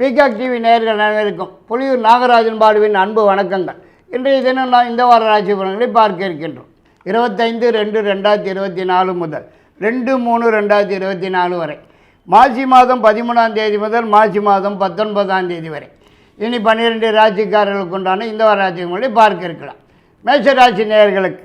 Peacock TV நேர்கள் அனைவருக்கும் புலியூர் நாகராஜன் பாடுவின் அன்பு வணக்கங்கள். இன்றைய தினம் நான் இந்த வார ராசி பலன்களை பார்க்க இருக்கின்றோம். இருபத்தைந்து ரெண்டு ரெண்டாயிரத்தி இருபத்தி நாலு முதல் ரெண்டு மூணு ரெண்டாயிரத்தி இருபத்தி நாலு வரை. மாசி மாதம் பதிமூணாம் தேதி முதல் மாசி மாதம் பத்தொன்பதாம் தேதி வரை. இனி பன்னிரெண்டு ராசிக்காரர்களுக்கு உண்டான இந்த வார ராசி பார்க்க இருக்கலாம். மேஷ ராசி நேயர்களுக்கு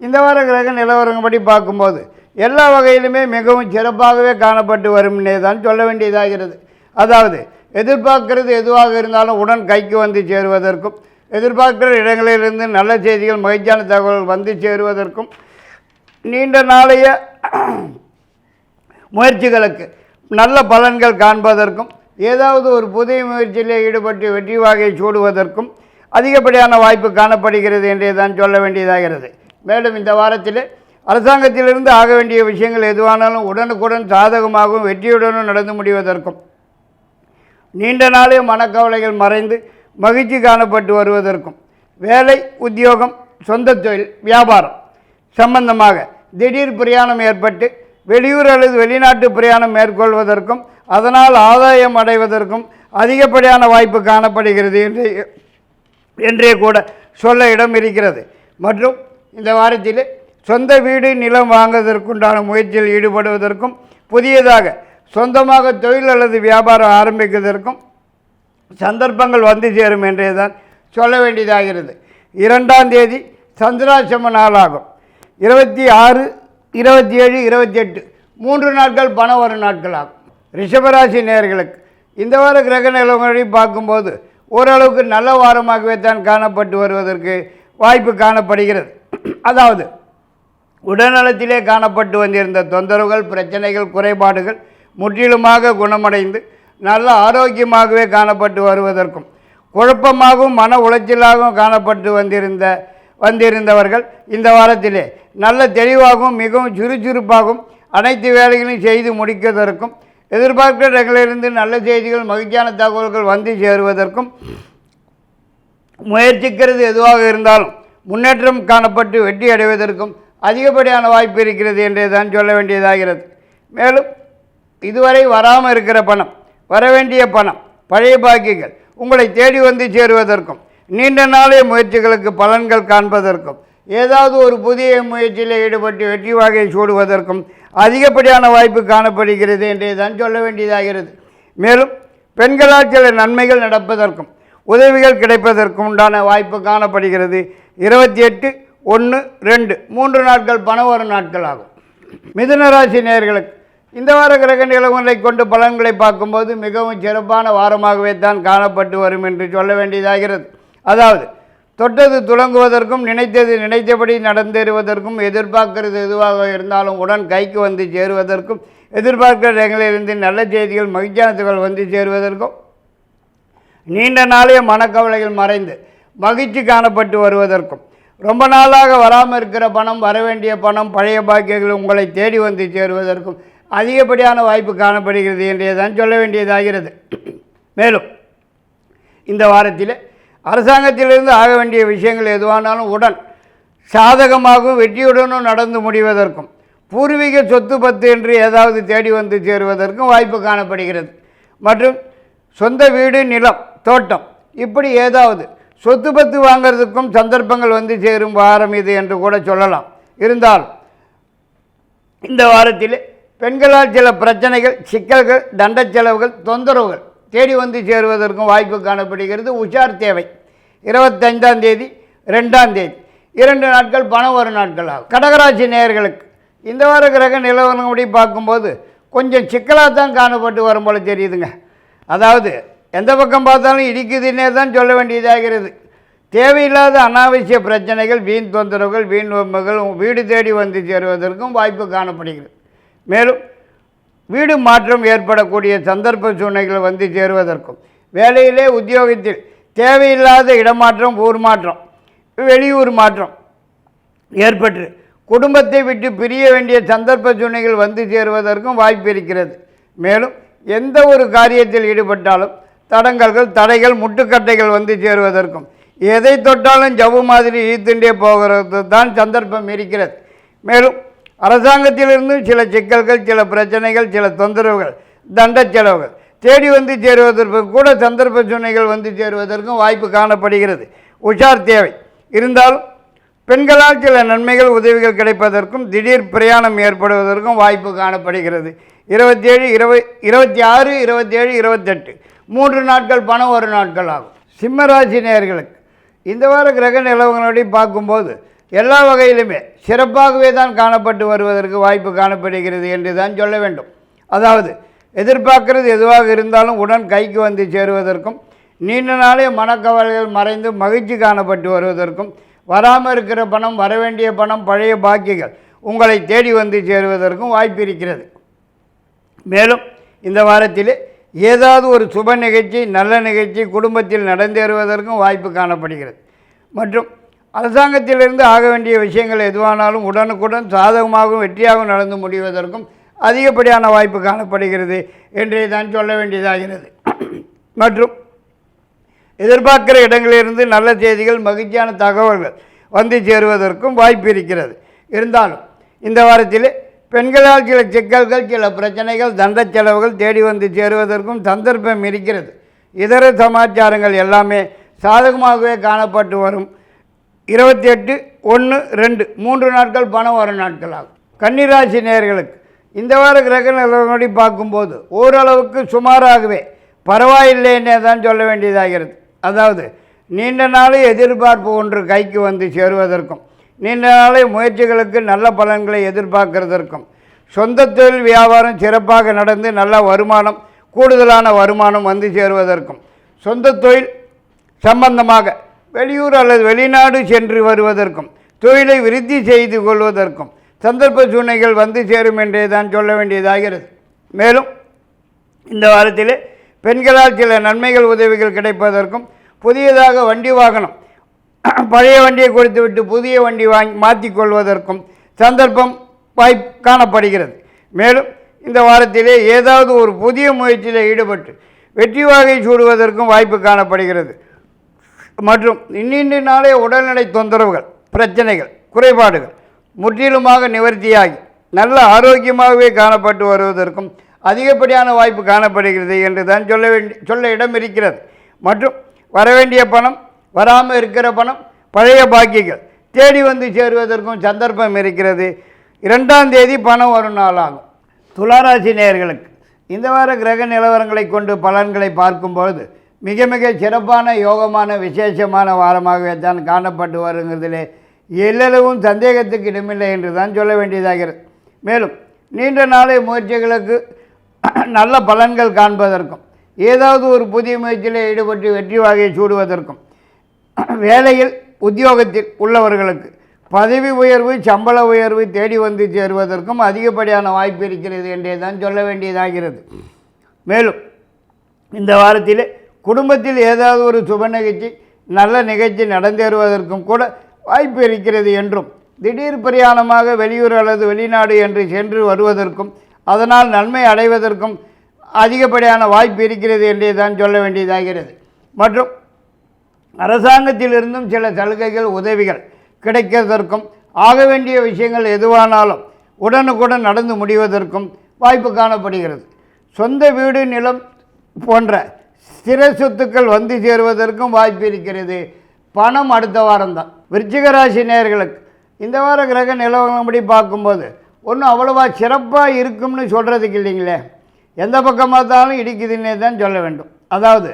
இந்த வார கிரக நிலவரங்கப்படி பார்க்கும்போது எல்லா வகையிலுமே மிகவும் சிறப்பாகவே காணப்பட்டு வரும்னே தான் சொல்ல வேண்டியதாகிறது. அதாவது எதிர்பார்க்கிறது எதுவாக இருந்தாலும் உடன் கைக்கு வந்து சேருவதற்கும் எதிர்பார்க்கிற இடங்களிலிருந்து நல்ல செய்திகள் மகிழ்ச்சியான தகவல்கள் வந்து சேருவதற்கும் நீண்ட நாளைய முயற்சிகளுக்கு நல்ல பலன்கள் காண்பதற்கும் ஏதாவது ஒரு புதிய முயற்சியிலே ஈடுபட்டு வெற்றி வாகை சூடுவதற்கும் அதிகப்படியான வாய்ப்பு காணப்படுகிறது என்றே தான் சொல்ல வேண்டியதாகிறது. மேலும் இந்த வாரத்தில் அரசாங்கத்திலிருந்து ஆக வேண்டிய விஷயங்கள் எதுவானாலும் உடனுக்குடன் சாதகமாகவும் வெற்றியுடனும் நடந்து முடிவதற்கும் நீண்ட நாளே மனக்கவலைகள் மறைந்து மகிழ்ச்சி காணப்பட்டு வருவதற்கும் வேலை உத்தியோகம் சொந்த தொழில் வியாபாரம் சம்பந்தமாக திடீர் பிரயாணம் ஏற்பட்டு வெளியூர் அல்லது வெளிநாட்டு பிரயாணம் மேற்கொள்வதற்கும் அதனால் ஆதாயம் அடைவதற்கும் அதிகப்படியான வாய்ப்பு காணப்படுகிறது என்று என்றே கூட சொல்ல இடம் இருக்கிறது. மற்றும் இந்த வாரத்தில் சொந்த வீடு நிலம் வாங்குவதற்குண்டான முயற்சியில் ஈடுபடுவதற்கும் புதியதாக சொந்தமாக தொழில் அல்லது வியாபாரம் ஆரம்பிக்கிறதற்கும் சந்தர்ப்பங்கள் வந்து சேரும் என்றே தான் சொல்ல வேண்டியதாகிறது. இரண்டாம் தேதி சந்திராசிரம நாளாகும். இருபத்தி ஆறு இருபத்தி ஏழு இருபத்தி எட்டு மூன்று நாட்கள் பணம் வரும் நாட்கள் ஆகும் ரிஷபராசி நேர்களுக்கு இந்த வார கிரக நிலவரங்களை பார்க்கும்போது ஓரளவுக்கு நல்ல வாரமாகவே தான் காணப்பட்டு வருவதற்கு வாய்ப்பு காணப்படுகிறது. அதாவது உடல்நலத்திலே காணப்பட்டு வந்திருந்த தொந்தரவுகள் பிரச்சனைகள் குறைபாடுகள் முற்றிலுமாக குணமடைந்து நல்ல ஆரோக்கியமாகவே காணப்பட்டு வருவதற்கும் குழப்பமாகவும் மன உளைச்சலாகவும் காணப்பட்டு வந்திருந்த வந்திருந்தவர்கள் இந்த வாரத்திலே நல்ல தெளிவாகவும் மிகவும் சுறுசுறுப்பாகவும் அனைத்து வேலைகளையும் செய்து முடிப்பதற்கும் எதிர்பார்க்கிற இடங்களிலிருந்து நல்ல செய்திகள் மகிழ்ச்சியான தகவல்கள் வந்து சேருவதற்கும் முயற்சிக்கிறது எதுவாக இருந்தாலும் முன்னேற்றம் காணப்பட்டு வெற்றி அடைவதற்கும் அதிகப்படியான வாய்ப்பு இருக்கிறது என்றே தான் சொல்ல வேண்டியதாகிறது. மேலும் இதுவரை வராமல் இருக்கிற பணம் வரவேண்டிய பணம் பழைய பாக்கிகள் உங்களை தேடி வந்து சேருவதற்கும் நீண்ட நாளைய முயற்சிகளுக்கு பலன்கள் காண்பதற்கும் ஏதாவது ஒரு புதிய முயற்சியில் ஈடுபட்டு வெற்றி வாகை சூடுவதற்கும் அதிகப்படியான வாய்ப்பு காணப்படுகிறது என்றே தான் சொல்ல வேண்டியதாகிறது. மேலும் பெண்களால் சில நன்மைகள் நடப்பதற்கும் உதவிகள் கிடைப்பதற்கும் உண்டான வாய்ப்பு காணப்படுகிறது. இருபத்தி எட்டு ஒன்று ரெண்டு மூன்று நாட்கள் பணம் வரும் நாட்கள் ஆகும் மிதுன ராசி இந்த வார கிரக நிலவங்களை கொண்டு பலன்களை பார்க்கும்போது மிகவும் சிறப்பான வாரமாகவே தான் காணப்பட்டு வரும் என்று சொல்ல வேண்டியதாகிறது. அதாவது தொட்டது துலங்குவதற்கும் நினைத்தது நினைத்தபடி நடந்தேறுவதற்கும் எதிர்பார்க்கிறது எதுவாக இருந்தாலும் உடன் கைக்கு வந்து சேருவதற்கும் எதிர்பார்க்கிற இடங்களிலிருந்து நல்ல செய்திகள் மகிழ்ச்சியானத்துகள் வந்து சேருவதற்கும் நீண்ட நாளைய மனக்கவலைகள் மறைந்து மகிழ்ச்சி காணப்பட்டு வருவதற்கும் ரொம்ப நாளாக வராமல் இருக்கிற பணம் வர வேண்டிய பணம் பழைய பாக்கியங்கள் உங்களை தேடி வந்து சேருவதற்கும் அதிகப்படியான வாய்ப்பு காணப்படுகிறது என்றே தான் சொல்ல வேண்டியதாகிறது. மேலும் இந்த வாரத்தில் அரசாங்கத்திலிருந்து ஆக வேண்டிய விஷயங்கள் எதுவானாலும் உடன் சாதகமாகவும் வெற்றியுடனும் நடந்து முடிவதற்கும் பூர்வீக சொத்து பத்து என்று ஏதாவது தேடி வந்து சேருவதற்கும் வாய்ப்பு காணப்படுகிறது. மற்றும் சொந்த வீடு நிலம் தோட்டம் இப்படி ஏதாவது சொத்து பத்து வாங்கிறதுக்கும் சந்தர்ப்பங்கள் வந்து சேரும் வாரம் இது என்று கூட சொல்லலாம். இருந்தாலும் இந்த வாரத்தில் பெண்களால் சில பிரச்சனைகள் சிக்கல்கள் தண்ட செலவுகள் தொந்தரவுகள் தேடி வந்து சேருவதற்கும் வாய்ப்பு காணப்படுகிறது. உஷார் தேவை. இருபத்தைந்தாம் தேதி ரெண்டாம் தேதி. இரண்டு நாட்கள் பணம் வரும் நாட்கள் ஆகும். கடகராசி நேயர்களுக்கு இந்த வார கிரக நிலவரப்படி பார்க்கும்போது கொஞ்சம் சிக்கலாக தான் காணப்பட்டு வரும் போல தெரியுதுங்க. அதாவது எந்த பக்கம் பார்த்தாலும் இடிக்குதுன்னே தான் சொல்ல வேண்டியதாகிறது தேவையில்லாத அனாவசிய பிரச்சனைகள் வீண் தொந்தரவுகள் வீண் வம்புகள் வீடு தேடி வந்து சேருவதற்கும் வாய்ப்பு காணப்படுகிறது. மேலும் வீடு மாற்றம் ஏற்படக்கூடிய சந்தர்ப்ப சூழ்நிலைகள் வந்து சேருவதற்கும் வேலையிலே உத்தியோகத்தில் தேவையில்லாத இடமாற்றம் ஊர் மாற்றம் வெளியூர் மாற்றம் ஏற்பட்டு குடும்பத்தை விட்டு பிரிய வேண்டிய சந்தர்ப்ப சூழ்நிலைகள் வந்து சேருவதற்கும் வாய்ப்பு இருக்கிறது. மேலும் எந்த ஒரு காரியத்தில் ஈடுபட்டாலும் தடங்கல்கள் தடைகள் முட்டுக்கட்டைகள் வந்து சேருவதற்கும் எதை தொட்டாலும் ஜவ்வு மாதிரி ஈத்துண்டே போகிறது தான் சந்தர்ப்பம் இருக்கிறது. மேலும் அரசாங்கத்திலிருந்து சில சிக்கல்கள் சில பிரச்சனைகள் சில தொந்தரவுகள் தண்ட செலவுகள். தேடி வந்து சேருவதற்கு கூட சந்தர்ப்ப சூழ்நிலைகள் வந்து சேருவதற்கும் வாய்ப்பு காணப்படுகிறது. உஷார் தேவை. இருந்தாலும் பெண்களால் சில நன்மைகள் உதவிகள் கிடைப்பதற்கும் திடீர் பிரயாணம் ஏற்படுவதற்கும் வாய்ப்பு காணப்படுகிறது. இருபத்தி ஏழு இருபது இருபத்தி ஆறு இருபத்தி ஏழு இருபத்தெட்டு. மூன்று நாட்கள் பணம் ஒரு நாட்கள் ஆகும். சிம்மராசி நேர்களுக்கு இந்த வார கிரக நிலவுகளோடய பார்க்கும்போது எல்லா வகையிலுமே சிறப்பாகவே தான் காணப்பட்டு வருவதற்கு வாய்ப்பு காணப்படுகிறது என்று தான் சொல்ல வேண்டும். அதாவது எதிர்பார்க்கிறது எதுவாக இருந்தாலும் உடன் கைக்கு வந்து சேருவதற்கும் நீண்ட நாளே மனக்கவலைகள் மறைந்து மகிழ்ச்சி காணப்பட்டு வருவதற்கும் வராமல் இருக்கிற பணம் வரவேண்டிய பணம் பழைய பாக்கிகள் உங்களை தேடி வந்து சேருவதற்கும் வாய்ப்பு இருக்கிறது. மேலும் இந்த வாரத்தில் ஏதாவது ஒரு சுப நிகழ்ச்சி நல்ல நிகழ்ச்சி குடும்பத்தில் நடந்தேறுவதற்கும் வாய்ப்பு காணப்படுகிறது. மற்றும் அரசாங்கத்திலிருந்து ஆக வேண்டிய விஷயங்கள் எதுவானாலும் உடனுக்குடன் சாதகமாகவும் வெற்றியாகவும் நடந்து முடிவதற்கும் அதிகப்படியான வாய்ப்பு காணப்படுகிறது என்றே தான் சொல்ல வேண்டியதாகிறது. மற்றும் எதிர்பார்க்கிற இடங்களிலிருந்து நல்ல செய்திகள் மகிழ்ச்சியான தகவல்கள் வந்து சேருவதற்கும் வாய்ப்பு இருக்கிறது. இருந்தாலும் இந்த வாரத்தில் பெண்களால் சில சிக்கல்கள் சில பிரச்சனைகள் தண்ட செலவுகள் தேடி வந்து சேருவதற்கும் சந்தர்ப்பம் இருக்கிறது. இதர சமாச்சாரங்கள் எல்லாமே சாதகமாகவே காணப்பட்டு வரும் இருபத்தி எட்டு ஒன்று ரெண்டு மூன்று நாட்கள் பணம் வரும் நாட்கள் ஆகும் கன்னிராசி நேர்களுக்கு இந்த வார கிரக நிலவரப்படி பார்க்கும்போது ஓரளவுக்கு சுமாராகவே பரவாயில்லைன்னே தான் சொல்ல வேண்டியதாகிறது அதாவது நீண்ட நாள் எதிர்பார்ப்பு ஒன்று கைக்கு வந்து சேருவதற்கும் நீண்ட நாளே முயற்சிகளுக்கு நல்ல பலன்களை எதிர்பார்க்கிறதற்கும் சொந்த தொழில் வியாபாரம் சிறப்பாக நடந்து நல்ல வருமானம் கூடுதலான வருமானம் வந்து சேருவதற்கும் சொந்த தொழில் சம்பந்தமாக வெளியூர் அல்லது வெளிநாடு சென்று வருவதற்கும் தொழிலை விருத்தி செய்து கொள்வதற்கும் சந்தர்ப்ப சூழ்நிலைகள் வந்து சேரும் என்றே தான் சொல்ல வேண்டியதாகிறது. மேலும் இந்த வாரத்தில் பெண்களால் சில நன்மைகள் உதவிகள் கிடைப்பதற்கும் புதியதாக வண்டி வாகனம் பழைய வண்டியை கொடுத்துவிட்டு புதிய வண்டி வாங்கி மாற்றிக்கொள்வதற்கும் சந்தர்ப்பம் வாய்ப்பு காணப்படுகிறது. மேலும் இந்த வாரத்திலே ஏதாவது ஒரு புதிய முயற்சியில் ஈடுபட்டு வெற்றி வாகை சூடுவதற்கும் வாய்ப்பு காணப்படுகிறது. மற்றும் இன்னின்று நாளே உடல்நிலை தொந்தரவுகள் பிரச்சனைகள் குறைபாடுகள் முற்றிலுமாக நிவர்த்தியாகி நல்ல ஆரோக்கியமாகவே காணப்பட்டு வருவதற்கும் அதிகப்படியான வாய்ப்பு காணப்படுகிறது என்று தான் சொல்ல வேண்டி சொல்ல இடம் இருக்கிறது. மற்றும் வரவேண்டிய பணம் வராமல் இருக்கிற பணம் பழைய பாக்கிகள் தேடி வந்து சேருவதற்கும் சந்தர்ப்பம் இருக்கிறது. இரண்டாம் தேதி பணம் வரும் நாளாகும் துளாராசி நேயர்களுக்கு இந்த வார கிரக நிலவரங்களை கொண்டு பலன்களை பார்க்கும்பொழுது மிக மிக சிறப்பான யோகமான விசேஷமான வாரமாகவே தான் காணப்பட்டு வருங்கிறதிலே எல்லளவும் சந்தேகத்துக்கு இடமில்லை என்று தான் சொல்ல வேண்டியதாகிறது. மேலும் நீண்ட நாளை முயற்சிகளுக்கு நல்ல பலன்கள் காண்பதற்கும் ஏதாவது ஒரு புதிய முயற்சியில் ஈடுபட்டு வெற்றி வாகையை சூடுவதற்கும் வேலையில் உத்தியோகத்தில் உள்ளவர்களுக்கு பதவி உயர்வு சம்பள உயர்வு தேடி வந்து சேருவதற்கும் அதிகப்படியான வாய்ப்பு இருக்கிறது என்றே தான் சொல்ல வேண்டியதாகிறது. மேலும் இந்த வாரத்தில் குடும்பத்தில் ஏதாவது ஒரு சுப நிகழ்ச்சி நல்ல நிகழ்ச்சி நடந்தேறுவதற்கும் கூட வாய்ப்பு இருக்கிறது என்றும் திடீர் பிரயாணமாக வெளியூர் அல்லது வெளிநாடு என்று சென்று வருவதற்கும் அதனால் நன்மை அடைவதற்கும் அதிகப்படியான வாய்ப்பு இருக்கிறது என்றே தான் சொல்ல வேண்டியதாகிறது. மற்றும் அரசாங்கத்திலிருந்தும் சில சலுகைகள் உதவிகள் கிடைக்கிறதற்கும் ஆக வேண்டிய விஷயங்கள் எதுவானாலும் உடனுக்குடன் நடந்து முடிவதற்கும் வாய்ப்பு காணப்படுகிறது. சொந்த வீடு நிலம் போன்ற ஸ்திர சொத்துக்கள் வந்து சேருவதற்கும் வாய்ப்பு இருக்கிறது. பணம் அடுத்த வாரம்தான். விருச்சிக ராசி நேயர்களுக்கு இந்த வார கிரக நிலவரப்படி பார்க்கும்போது ஒன்றும் அவ்வளோவா சிறப்பாக இருக்கும்னு சொல்கிறதுக்கு இல்லைங்களே. எந்த பக்கம் பார்த்தாலும் இடிக்குதுன்னே தான் சொல்ல வேண்டும். அதாவது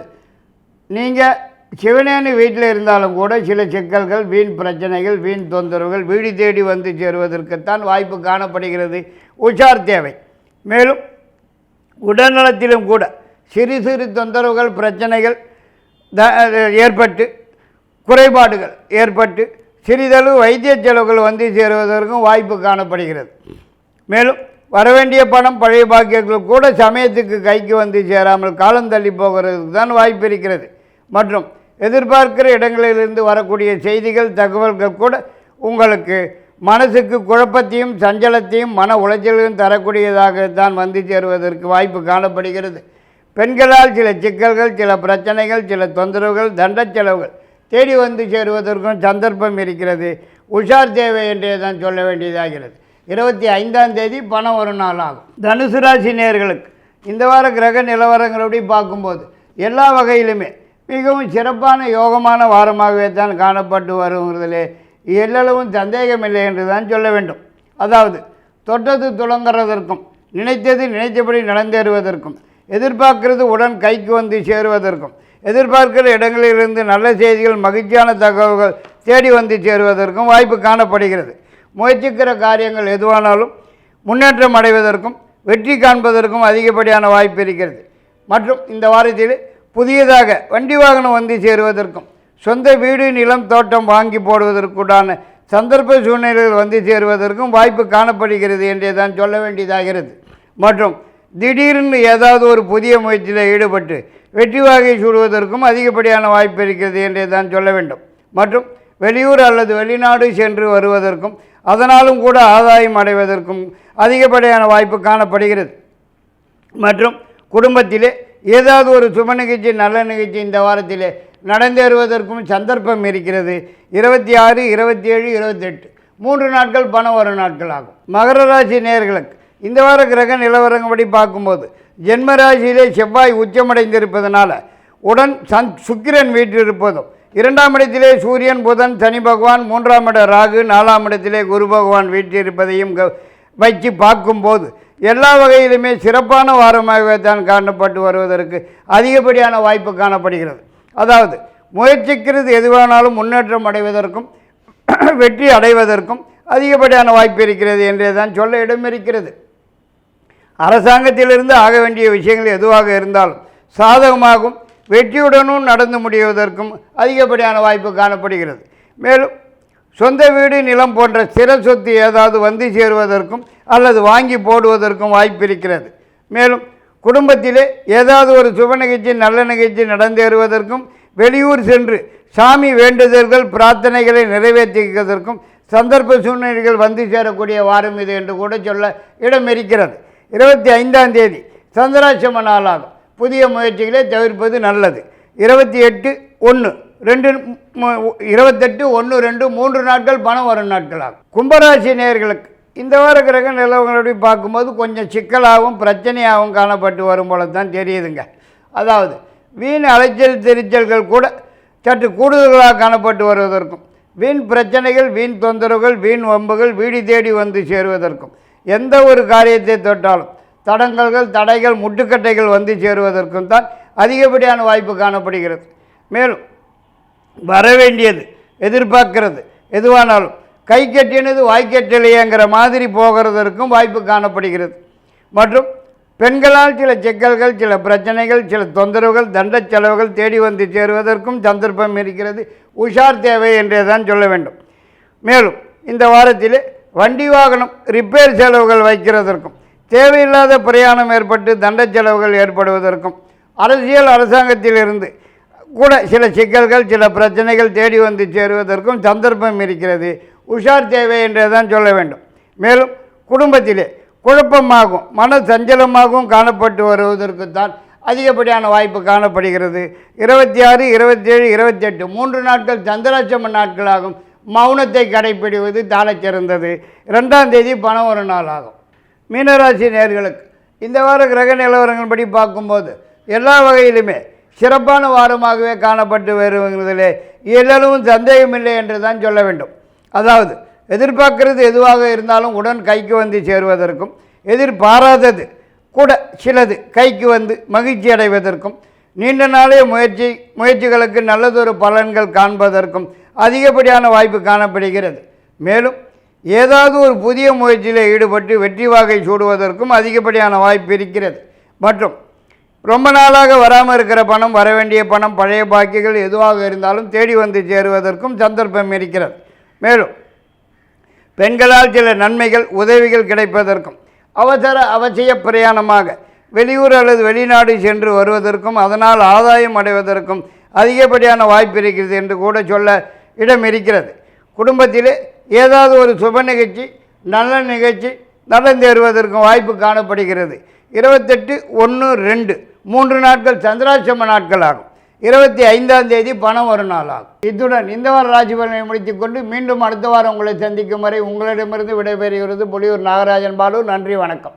நீங்கள் சிவனேனு வீட்டில் இருந்தாலும் கூட சில சிக்கல்கள் வீண் பிரச்சனைகள் வீண் தொந்தரவுகள் வீடு தேடி வந்து சேருவதற்குத்தான் வாய்ப்பு காணப்படுகிறது. உஷார் தேவை. மேலும் உடல்நலத்திலும் கூட சிறு சிறு தொந்தரவுகள் பிரச்சனைகள் த ஏற்பட்டு குறைபாடுகள் ஏற்பட்டு சிறிதளவு வைத்திய செலவுகள் வந்து சேருவதற்கும் வாய்ப்பு காணப்படுகிறது. மேலும் வரவேண்டிய பணம் பழைய பாக்கியங்கள் கூட சமயத்துக்கு கைக்கு வந்து சேராமல் காலம் தள்ளி போகிறதுக்கு தான் வாய்ப்பு இருக்கிறது. மற்றும் எதிர்பார்க்கிற இடங்களிலிருந்து வரக்கூடிய செய்திகள் தகவல்கள் கூட உங்களுக்கு மனசுக்கு குழப்பத்தையும் சஞ்சலத்தையும் மன உளைச்சலையும் தரக்கூடியதாக தான் வந்து சேருவதற்கு வாய்ப்பு காணப்படுகிறது. பெண்களால் சில சிக்கல்கள் சில பிரச்சனைகள் சில தொந்தரவுகள் தண்ட செலவுகள் தேடி வந்து சேருவதற்கும் சந்தர்ப்பம் இருக்கிறது. உஷார் தேவை என்றே தான் சொல்ல வேண்டியதாகிறது. இருபத்தி ஐந்தாம் தேதி பணம் ஒரு நாள் ஆகும். தனுசு ராசி நேர்களுக்கு இந்த வார கிரக நிலவரங்களோடு பார்க்கும்போது எல்லா வகையிலுமே மிகவும் சிறப்பான யோகமான வாரமாகவே தான் காணப்பட்டு வருங்கிறதிலே எல்லளவும் சந்தேகமில்லை என்று தான் சொல்ல வேண்டும். அதாவது தொட்டது துளங்குறதற்கும் நினைத்தது நினைத்தபடி நடந்தேறுவதற்கும் எதிர்பார்க்கிறது உடன் கைக்கு வந்து சேருவதற்கும். எதிர்பார்க்கிற இடங்களிலிருந்து நல்ல செய்திகள் மகிழ்ச்சியான தகவல்கள் தேடி வந்து சேருவதற்கும் வாய்ப்பு காணப்படுகிறது. முயற்சிக்கிற காரியங்கள் எதுவானாலும் முன்னேற்றம் அடைவதற்கும் வெற்றி காண்பதற்கும் அதிகப்படியான வாய்ப்பு இருக்கிறது. மற்றும் இந்த வாரத்தில் புதியதாக வண்டி வாகனம் வந்து சேருவதற்கும் சொந்த வீடு நிலம் தோட்டம் வாங்கி போடுவதற்குண்டான சந்தர்ப்ப சூழ்நிலைகள் வந்து சேருவதற்கும் வாய்ப்பு காணப்படுகிறது என்றே தான் சொல்ல வேண்டியதாகிறது. மற்றும் திடீர்னு ஏதாவது ஒரு புதிய முயற்சியில் ஈடுபட்டு வெற்றி வாகை சூடுவதற்கும் அதிகப்படியான வாய்ப்பு இருக்கிறது என்றே தான் சொல்ல வேண்டும். மற்றும் வெளியூர் அல்லது வெளிநாடு சென்று வருவதற்கும் அதனாலும் கூட ஆதாயம் அடைவதற்கும் அதிகப்படியான வாய்ப்பு காணப்படுகிறது. மற்றும் குடும்பத்திலே ஏதாவது ஒரு சுப நிகழ்ச்சி நல்ல நிகழ்ச்சி இந்த வாரத்திலே நடந்தேறுவதற்கும் சந்தர்ப்பம் இருக்கிறது. இருபத்தி ஆறு இருபத்தி ஏழு இருபத்தெட்டு மூன்று நாட்கள் பணம் வரும் நாட்கள் ஆகும். மகர ராசி நேர்களுக்கு இந்த வார கிரக நிலவரங்கப்படி பார்க்கும்போது ஜென்ம ராசியிலே செவ்வாய் உச்சமடைந்திருப்பதனால உடன் சந் சுக்கிரன் வீற்றிருப்பதும் இரண்டாம் இடத்திலே சூரியன் புதன் சனி பகவான் மூன்றாம் இட ராகு நாலாம் இடத்திலே குரு பகவான் வீற்றிருப்பதையும் வச்சு பார்க்கும்போது எல்லா வகையிலுமே சிறப்பான வாரமாகவே தான் காணப்பட்டு வருவதற்கு அதிகப்படியான வாய்ப்பு காணப்படுகிறது. அதாவது முயற்சிக்கிறது எதுவானாலும் முன்னேற்றம் அடைவதற்கும் வெற்றி அடைவதற்கும் அதிகப்படியான வாய்ப்பு இருக்கிறது என்றே தான் சொல்ல இடம் இருக்கிறது. அரசாங்கத்திலிருந்து ஆக வேண்டிய விஷயங்கள் எதுவாக இருந்தாலும் சாதகமாகும் வெற்றியுடனும் நடந்து முடிவதற்கும் அதிகப்படியான வாய்ப்பு காணப்படுகிறது. மேலும் சொந்த வீடு நிலம் போன்ற சிற சொத்து ஏதாவது வந்து சேருவதற்கும் அல்லது வாங்கி போடுவதற்கும் வாய்ப்பு இருக்கிறது. மேலும் குடும்பத்திலே ஏதாவது ஒரு சுப நிகழ்ச்சி நல்ல நிகழ்ச்சி நடந்தேறுவதற்கும் வெளியூர் சென்று சாமி வேண்டுதல்கள் பிரார்த்தனைகளை நிறைவேற்றிக்கிறதற்கும் சந்தர்ப்ப சூழ்நிலைகள் வந்து சேரக்கூடிய வாரம் இது என்று கூட சொல்ல இடம் இருக்கிறது. இருபத்தி ஐந்தாம் தேதி சந்திராட்சம நாளாகும். புதிய முயற்சிகளை தவிர்ப்பது நல்லது. இருபத்தி எட்டு ஒன்று ரெண்டு இருபத்தெட்டு ஒன்று ரெண்டு மூன்று நாட்கள் பணம் வரும் நாட்களாகும். கும்பராசி நேர்களுக்கு இந்த வார கிரக நிலவரங்களை பார்க்கும்போது கொஞ்சம் சிக்கலாகவும் பிரச்சனையாகவும் காணப்பட்டு வரும் போல தான் தெரியுதுங்க. அதாவது வீண் அலைச்சல் தெரிச்சல்கள் கூட சற்று கூடுதலாக காணப்பட்டு வருவதற்கும் வீண் பிரச்சனைகள் வீண் தொந்தரவுகள் வீண் வம்புகள் வீடு தேடி வந்து சேருவதற்கும் எந்த ஒரு காரியத்தை தொட்டாலும் தடங்கல்கள் தடைகள் முட்டுக்கட்டைகள் வந்து சேருவதற்கும் தான் அதிகப்படியான வாய்ப்பு காணப்படுகிறது. மேலும் வரவேண்டியது எதிர்பார்க்கிறது எதுவானாலும் கை கட்டினது வாய்க்கட்டலையேங்கிற மாதிரி போகிறதற்கும் வாய்ப்பு காணப்படுகிறது. மற்றும் பெண்களால் சில சிக்கல்கள் சில பிரச்சனைகள் சில தொந்தரவுகள் தண்ட செலவுகள் தேடி வந்து சேருவதற்கும் சந்தர்ப்பம் இருக்கிறது. உஷார் தேவை என்றே தான் சொல்ல வேண்டும். மேலும் இந்த வாரத்திலே வண்டி வாகனம் ரிப்பேர் செலவுகள் வைக்கிறதற்கும் தேவையில்லாத பிரயாணம் ஏற்பட்டு தண்ட செலவுகள் ஏற்படுவதற்கும் அரசியல் அரசாங்கத்திலிருந்து கூட சில சிக்கல்கள் சில பிரச்சனைகள் தேடி வந்து சேருவதற்கும் சந்தர்ப்பம் இருக்கிறது. உஷார் தேவை என்றே தான் சொல்ல வேண்டும். மேலும் குடும்பத்திலே குழப்பமாகவும் மன சஞ்சலமாகவும் காணப்பட்டு வருவதற்கு தான் அதிகப்படியான வாய்ப்பு காணப்படுகிறது. இருபத்தி ஆறு இருபத்தேழு இருபத்தெட்டு மூன்று நாட்கள் சந்திராட்சம நாட்களாகும். மௌனத்தை கடைப்பிடிவது தாழச் சிறந்தது. ரெண்டாம் தேதி பணம் ஒரு நாள் ஆகும். மீனராசி நேர்களுக்கு இந்த வார கிரக நிலவரங்கள் படி பார்க்கும்போது எல்லா வகையிலுமே சிறப்பான வாரமாகவே காணப்பட்டு வருவதிலே எல்லளவும் சந்தேகமில்லை என்று தான் சொல்ல வேண்டும். அதாவது எதிர்பார்க்கிறது எதுவாக இருந்தாலும் உடன் கைக்கு வந்து சேருவதற்கும் எதிர்பாராதது கூட சிலது கைக்கு வந்து மகிழ்ச்சி அடைவதற்கும் நீண்ட நாளே முயற்சி முயற்சிகளுக்கு நல்லதொரு பலன்கள் காண்பதற்கும் அதிகப்படியான வாய்ப்பு காணப்படுகிறது. மேலும் ஏதாவது ஒரு புதிய முயற்சியில் ஈடுபட்டு வெற்றி வாகை சூடுவதற்கும் அதிகப்படியான வாய்ப்பு இருக்கிறது. மற்றும் ரொம்ப நாளாக வராமல் இருக்கிற பணம் வர வேண்டிய பணம் பழைய பாக்கிகள் எதுவாக இருந்தாலும் தேடி வந்து சேருவதற்கும் சந்தர்ப்பம் இருக்கிறது. மேலும் பெண்களால் சில நன்மைகள் உதவிகள் கிடைப்பதற்கும் அவசர அவசிய பிரயாணமாக வெளியூர் அல்லது வெளிநாடு சென்று வருவதற்கும் அதனால் ஆதாயம் அடைவதற்கும் அதிகப்படியான வாய்ப்பு இருக்கிறது என்று கூட சொல்ல இடம் இருக்கிறது. குடும்பத்தில் ஏதாவது ஒரு சுப நிகழ்ச்சி நல்ல நிகழ்ச்சி நடந்தேறுவதற்கும் வாய்ப்பு காணப்படுகிறது. இருபத்தெட்டு ஒன்று ரெண்டு மூன்று நாட்கள் சந்திராசிரம நாட்கள் ஆகும். இருபத்தி ஐந்தாம் தேதி பணம் ஒரு நாள் ஆகும். இத்துடன் இந்த வார ராசி பலனை முடித்துக்கொண்டு மீண்டும் அடுத்த வாரம் உங்களை சந்திக்கும் வரை உங்களிடமிருந்து விடைபெறுகிறது. பொலியூர் நாகராஜன் பாலு. நன்றி வணக்கம்.